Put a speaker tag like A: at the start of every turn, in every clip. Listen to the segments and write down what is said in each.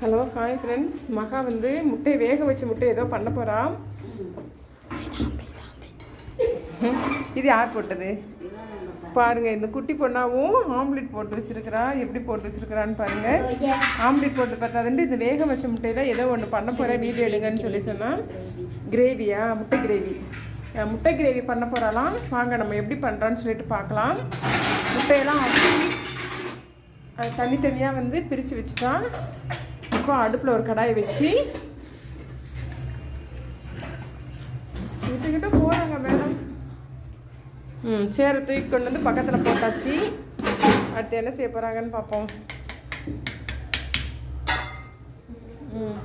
A: Hello hi friends மகா வந்து முட்டையை வேக வச்ச முட்டை ஏதோ பண்ண போகிறா இது யார் போட்டது? பாருங்கள் இந்த குட்டி பொண்ணாவும் ஆம்லெட் போட்டு வச்சுருக்கிறா. எப்படி போட்டு வச்சிருக்கிறான்னு பாருங்கள் ஆம்லெட் போட்டு பார்த்தாதுண்டு இந்த வேக வச்ச முட்டையில் ஏதோ ஒன்று பண்ண போகிறேன் வீடியோ எடுங்கன்னு சொல்லி சொன்னால் கிரேவியா முட்டை கிரேவி முட்டை கிரேவி பண்ண போகிறாலாம் வாங்க நம்ம எப்படி பண்ணுறான்னு சொல்லிட்டு பார்க்கலாம். முட்டையெல்லாம் அது தனித்தனியாக வந்து பிரித்து வச்சுட்டான் இப்போ அடுப்பில் ஒரு கடாயை வச்சு விட்டுக்கிட்டு போகிறாங்க மேடம். ம் சேரை தூக்கி கொண்டு வந்து பக்கத்தில் போட்டாச்சு. அடுத்து என்ன செய்ய போகிறாங்கன்னு பார்ப்போம். ம்.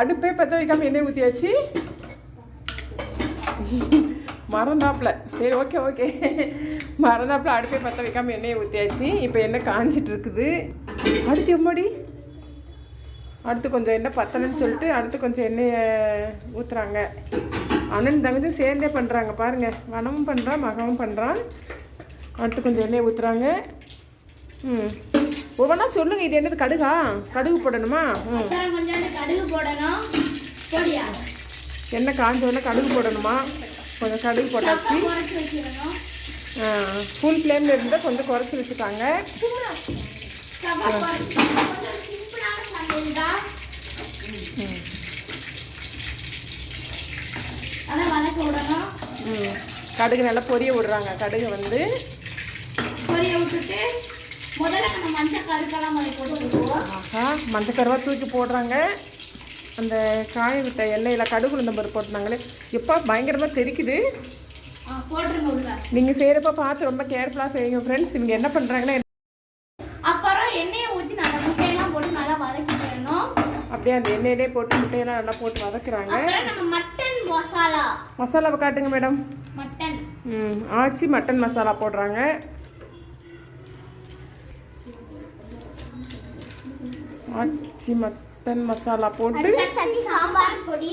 A: அடுப்பே பற்ற வைக்காமல் எண்ணெய் ஊற்றியாச்சு மறந்தாப்புல. சரி ஓகே ஓகே. மறந்தாப்புல அடுப்பே பற்ற வைக்காமல் எண்ணெயை ஊற்றியாச்சு இப்போ எண்ணெய் காஞ்சிட்டு இருக்குது. அடுத்து எம்மாடி? அடுத்து கொஞ்சம் எண்ணெய் பத்தலைன்னு சொல்லிட்டு அடுத்து கொஞ்சம் எண்ணெயை ஊற்றுறாங்க அண்ணன் தங்கச்சும் சேர்ந்தே பண்ணுறாங்க பாருங்கள் வனமும் பண்ணுறான் மகவும் பண்ணுறான் அடுத்து கொஞ்சம் எண்ணெயை ஊற்றுறாங்க ம். ஒவ்வொன்றா சொல்லுங்கள் இது என்னது கடுகா? கடுகு போடணுமா? ம்.
B: கடுகு போடணும்.
A: எண்ணெய் காஞ்ச உடனே கடுகு போடணுமா? கொஞ்சம் கடுகு போட்டாச்சு. ஃபுல் ஃப்ளேமில் இருந்தால் கொஞ்சம் குறைச்சி வச்சுட்டாங்க கடுகு நல்லா பொரிய விடுறாங்க. கடுகு வந்து
B: பொரிய விட்டுட்டு முதல்ல நம்ம மஞ்சள் கருக்கெல்லாம் மாதிரி
A: மஞ்சள் தூக்கி போடுறாங்க. அந்த காய விட்ட எண்ணெயில் கடுகு உளுந்த பருப்பு போட்டுனாங்களே எப்போ பயங்கரமாக தெரிக்குது. நீங்கள் செய்கிறப்ப பார்த்து ரொம்ப கேர்ஃபுல்லாக செய்யுங்க ஃப்ரெண்ட்ஸ் இவங்க என்ன பண்ணுறாங்கன்னா
B: அப்புறம் எண்ணெயை ஊற்றி நல்லா முட்டையெல்லாம் போட்டு நல்லா வதக்கிடணும்
A: அப்படியே அந்த எண்ணெயிலே போட்டு முட்டையெல்லாம் நல்லா போட்டு வதக்குறாங்க.
B: மட்டன் மசாலா
A: மசாலாவை காட்டுங்க மேடம்
B: மட்டன்
A: ம் ஆச்சி மட்டன் மசாலா போடுறாங்க. ஆச்சி மட்டன் மசாலா போட்டு
B: சக்தி சாம்பார் பொடி.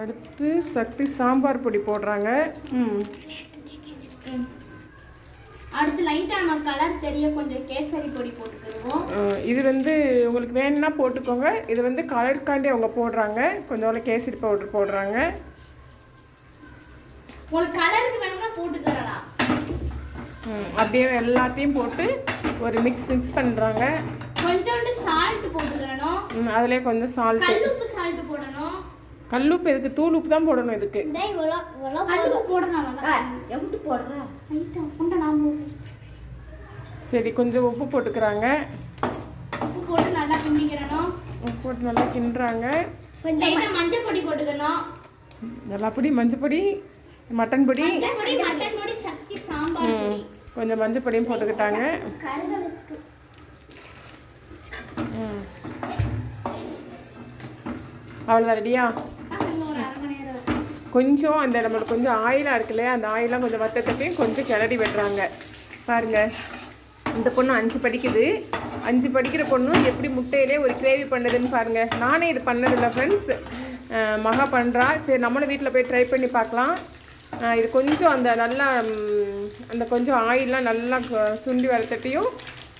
A: அடுத்து சக்தி சாம்பார் பொடி போடுறாங்க. ம்.
B: அடுத்து லைட்டா நம்ம கலர் தெரிய கொஞ்சம் கேசரி பொடி போட்டுக்கிடுவோம்
A: இது வந்து உங்களுக்கு வேணும்னா போட்டுக்கோங்க. இது வந்து கலருக்காண்டி அவங்க போடுறாங்க. கொஞ்சம் கேசரி பவுடர் போடுறாங்க.
B: உங்களுக்கு கலருக்கு வேணும்னா போட்டுக்கிறலாம்
A: ம், அப்படியே எல்லாத்தையும் போட்டு ஒரு மிக்ஸ் மிக்ஸ் பண்ணுறாங்க
B: கொஞ்சோண்டு சால்ட் போட்டுக்கிறணும்
A: அதிலே கொஞ்சம் சால்ட்டு
B: கல்லுப்பு சால்ட் போடணும்.
A: கல்லுப்பு இதுக்கு தூள் உப்பு தான் போடணும் இதுக்கு.
B: கல்லுப்பு போடணும். எப்படி போடுற? லைட்டா உண்டா நான்
A: சரி கொஞ்சம் உப்பு போட்டுக்கிறாங்க.
B: உப்பு போட்டு நல்லா கிண்டிக்கிறணும்
A: உப்பு போட்டு நல்லா கிண்டுறாங்க.
B: மஞ்சள் பொடி போட்டுக்கணும்.
A: நல்லா பொடி மஞ்சள் பொடி மட்டன் பொடி.
B: மஞ்சள் பொடி மட்டன் பொடி சக்தி சாம்பார் பொடி.
A: கொஞ்சம் மஞ்சள் பொடியும் போட்டுக்கிட்டாங்க. அவ்வளோதான் ரெடியா?
B: ஒரு அரை மணி நேரம்
A: கொஞ்சம் அந்த நம்மளுக்கு கொஞ்சம் ஆயிலாக இருக்கு இல்லையா அந்த ஆயிலாம் கொஞ்சம் வத்தத்தையும் கொஞ்சம் கிளறி விடுறாங்க. பாருங்க. இந்த பொண்ணு அஞ்சு படிக்குது. அஞ்சு படிக்கிற பொண்ணு எப்படி முட்டையிலே ஒரு கிரேவி பண்ணுதுன்னு பாருங்கள் நானே இது பண்ணதில்லை ஃப்ரெண்ட்ஸ் மகா பண்ணுறா சரி நம்மளும் வீட்டில் போய் ட்ரை பண்ணி பார்க்கலாம். இது கொஞ்சம் அந்த நல்லா அந்த கொஞ்சம் ஆயிலெலாம் நல்லா சுண்டி வளர்த்தட்டையும்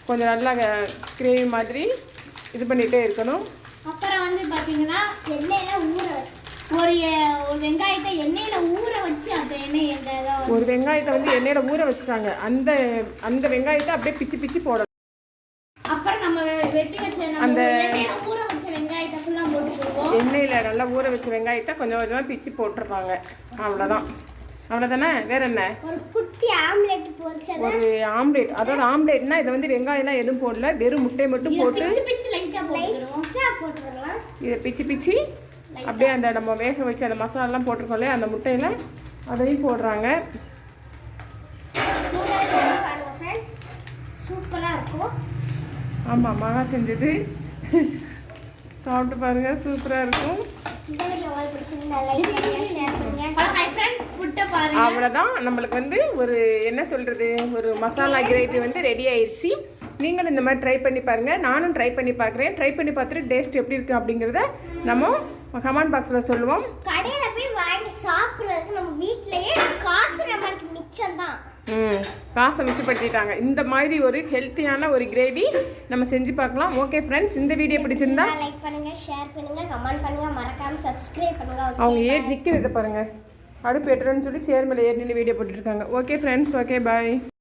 A: கொஞ்சம் நல்லா கிரேவி மாதிரி இது பண்ணிகிட்டே இருக்கணும்.
B: அப்புறம் வந்து பார்த்தீங்கன்னா எண்ணெயில ஊற ஒரு வெங்காயத்தை எண்ணெயில ஊற வச்சு அந்த எண்ணெய் எந்த இதோ
A: ஒரு வெங்காயத்தை வந்து எண்ணெயில் ஊற வச்சுட்டாங்க. அந்த அந்த வெங்காயத்தை அப்படியே பிச்சு பிச்சு போடணும்.
B: அப்புறம் நம்ம வெ- வெட்டி வச்ச நம்ம
A: அந்த-
B: எண்ணெயில ஊற வச்ச வெங்காயத்தை
A: எண்ணெயில் நல்லா ஊற வச்ச வெங்காயத்தை கொஞ்சம் கொஞ்சமாக பிச்சு போட்டுருப்பாங்க அவ்வளோதான் அவ்வளோதானே வேற என்ன?
B: ஒரு குட்டி ஆம்லெட் பொரிச்சது.
A: ஒரு ஆம்லேட். அதாவது ஆம்லேட்னா இதை வந்து வெங்காயம்லாம் எதுவும் போடல. வெறும் முட்டை மட்டும் போட்டு இதை பிச்சு பிச்சு அப்படியே அந்த நம்ம வேக வச்சு அந்த மசாலாலாம் போட்டிருக்கோம்ல அந்த முட்டையில் அதையும் போடுறாங்க.
B: சூப்பரா இருக்கும்
A: ஆமாம் மகா செஞ்சது. சாப்பிட்டு பாருங்கள் சூப்பராக இருக்கும். அவ்வளோதான் நம்மளுக்கு வந்து ஒரு என்ன சொல்கிறது ஒரு மசாலா கிரேவி வந்து ரெடி ஆயிடுச்சு நீங்களும் இந்த மாதிரி ட்ரை பண்ணி பாருங்கள் நானும் ட்ரை பண்ணி பார்க்குறேன். ட்ரை பண்ணி பார்த்துட்டு டேஸ்ட் எப்படி இருக்குது அப்படிங்கிறத நம்ம கமெண்ட் பாக்ஸில் சொல்லுவோம்.
C: கடையில போய் வாங்கி சாப்பிடுறதுக்கு நம்ம வீட்லயே காசு நம்மளுக்கு மிச்சம் தான்.
A: ம் காசை மிச்சப்படுத்திட்டாங்க. இந்த மாதிரி ஒரு ஹெல்த்தியான ஒரு கிரேவி நம்ம செஞ்சு பார்க்கலாம். ஓகே ஃப்ரெண்ட்ஸ் இந்த வீடியோ பிடிச்சிருந்தா
C: லைக் பண்ணுங்க ஷேர் பண்ணுங்க கமெண்ட் பண்ணுங்க. மறக்காம சப்ஸ்கிரைப் பண்ணுங்க
A: அவங்க ஏறி நிற்கிறத பாருங்க. அடுப்பு எட்டுறேன்னு சொல்லி சேர் மேலே ஏறி நின்று வீடியோ போட்டுருக்காங்க ஓகே ஃப்ரெண்ட்ஸ் ஓகே பாய்